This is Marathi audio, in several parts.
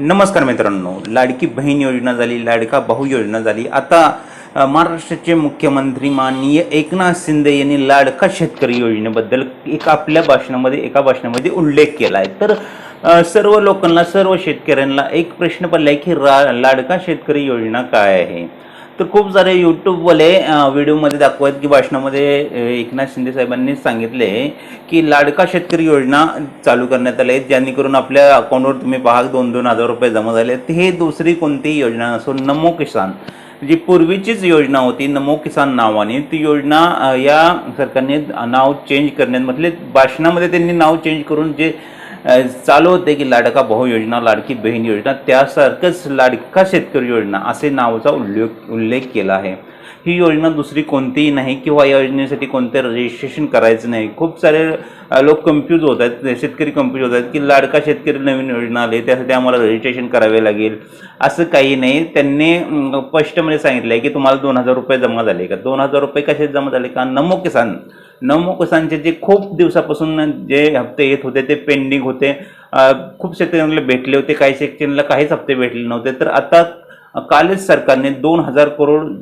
नमस्कार मित्रांनो. लाडकी बहीण योजना झाली लाडका भाऊ योजना झाली. आता महाराष्ट्राचे मुख्यमंत्री माननीय एकनाथ शिंदे यांनी लाडका शेतकरी योजनेबद्दल एक आपल्या भाषणामध्ये एका भाषणामध्ये उल्लेख केला आहे तर सर्व लोकांना सर्व शेतकऱ्यांना एक प्रश्न पडला आहे की रा लाडका शेतकरी योजना काय आहे? तर खूप सारे यूट्यूबवाले व्हिडिओमध्ये दाखवत की भाषणामध्ये एकनाथ शिंदे साहेबांनी सांगितले की लाडका शेतकरी योजना चालू करण्यात आली आहे जेणेकरून आपल्या अकाउंटवर तुम्ही पहा दोन दोन हजार रुपये जमा झाले हे दुसरी कोणतीही योजना नसून नमो किसान. जी पूर्वीचीच योजना होती नमो किसान नावाने ती योजना या सरकारने नाव चेंज करण्यात म्हटले भाषणामध्ये त्यांनी नाव चेंज करून जे चालू होते की लाडका भाऊ योजना लाडकी बहीण योजना त्यासारखंच लाडका शेतकरी योजना असे नावाचा उल्लेख उल्लेख केला आहे. ही योजना दुसरी कोणतीही नाही किंवा या योजनेसाठी कोणते रजिस्ट्रेशन करायचं नाही. खूप सारे लोक कन्फ्यूज होत आहेत शेतकरी कन्फ्यूज होत आहेत की लाडका शेतकरी नवीन योजना आली त्यासाठी आम्हाला रजिस्ट्रेशन करावे लागेल. असं काही नाही. त्यांनी स्पष्टमध्ये सांगितलं आहे की तुम्हाला दोन हजार रुपये जमा झाले का? दोन हजार रुपये कसे जमा झाले का? नमो किसान नमो किसानचे जे खूप दिवसापासून जे हप्ते येत होते ते पेंडिंग होते. खूप शेतकऱ्यांना भेटले होते काही शेतकऱ्यांना काहीच हप्ते भेटले नव्हते. तर आता कालच सरकारने दोन हजार करोड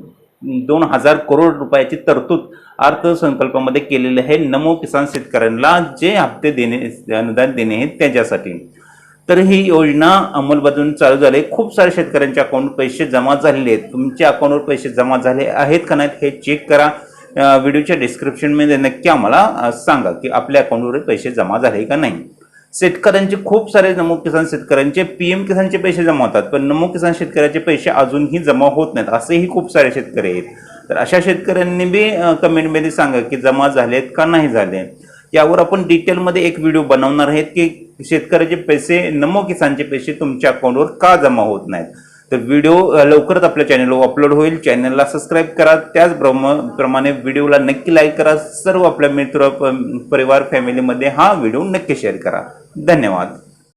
दोन हजार करोड रुपयाची तरतूद अर्थसंकल्पामध्ये केलेली आहे. नमो किसान शेतकऱ्यांना जे हप्ते देणे अनुदान देणे हे त्याच्यासाठी. तर ही योजना अंमलबजावणी चालू झाली. खूप साऱ्या शेतकऱ्यांच्या अकाउंट पैसे जमा झालेले आहेत. तुमच्या अकाउंटवर पैसे जमा झाले आहेत का नाहीत हे चेक करा. व्हिडिओच्या डिस्क्रिप्शनमध्ये नक्की आम्हाला सांगा की आपल्या अकाउंटवर पैसे जमा झाले का नाही. शेतकऱ्यांचे खूप सारे नमो किसान शेतकऱ्यांचे पी एम किसानचे पैसे जमा होतात पण नमो किसान शेतकऱ्याचे पैसे अजूनही जमा होत नाहीत असेही खूप सारे शेतकरी आहेत. तर अशा शेतकऱ्यांनी बी कमेंटमध्ये सांगा की जमा झालेत का नाही झाले. यावर आपण डिटेलमध्ये एक व्हिडिओ बनवणार आहेत की शेतकऱ्याचे पैसे नमो किसानचे पैसे तुमच्या अकाउंटवर का जमा होत नाहीत. तर व्हिडिओ लवकरच आपल्या चॅनलवर अपलोड होईल. चॅनलला सबस्क्राईब करा. त्याचप्रमाणे प्रमाणे व्हिडिओला नक्की लाईक करा. सर्व आपल्या मित्र परिवार फॅमिलीमध्ये हा व्हिडिओ नक्की शेअर करा. धन्यवाद.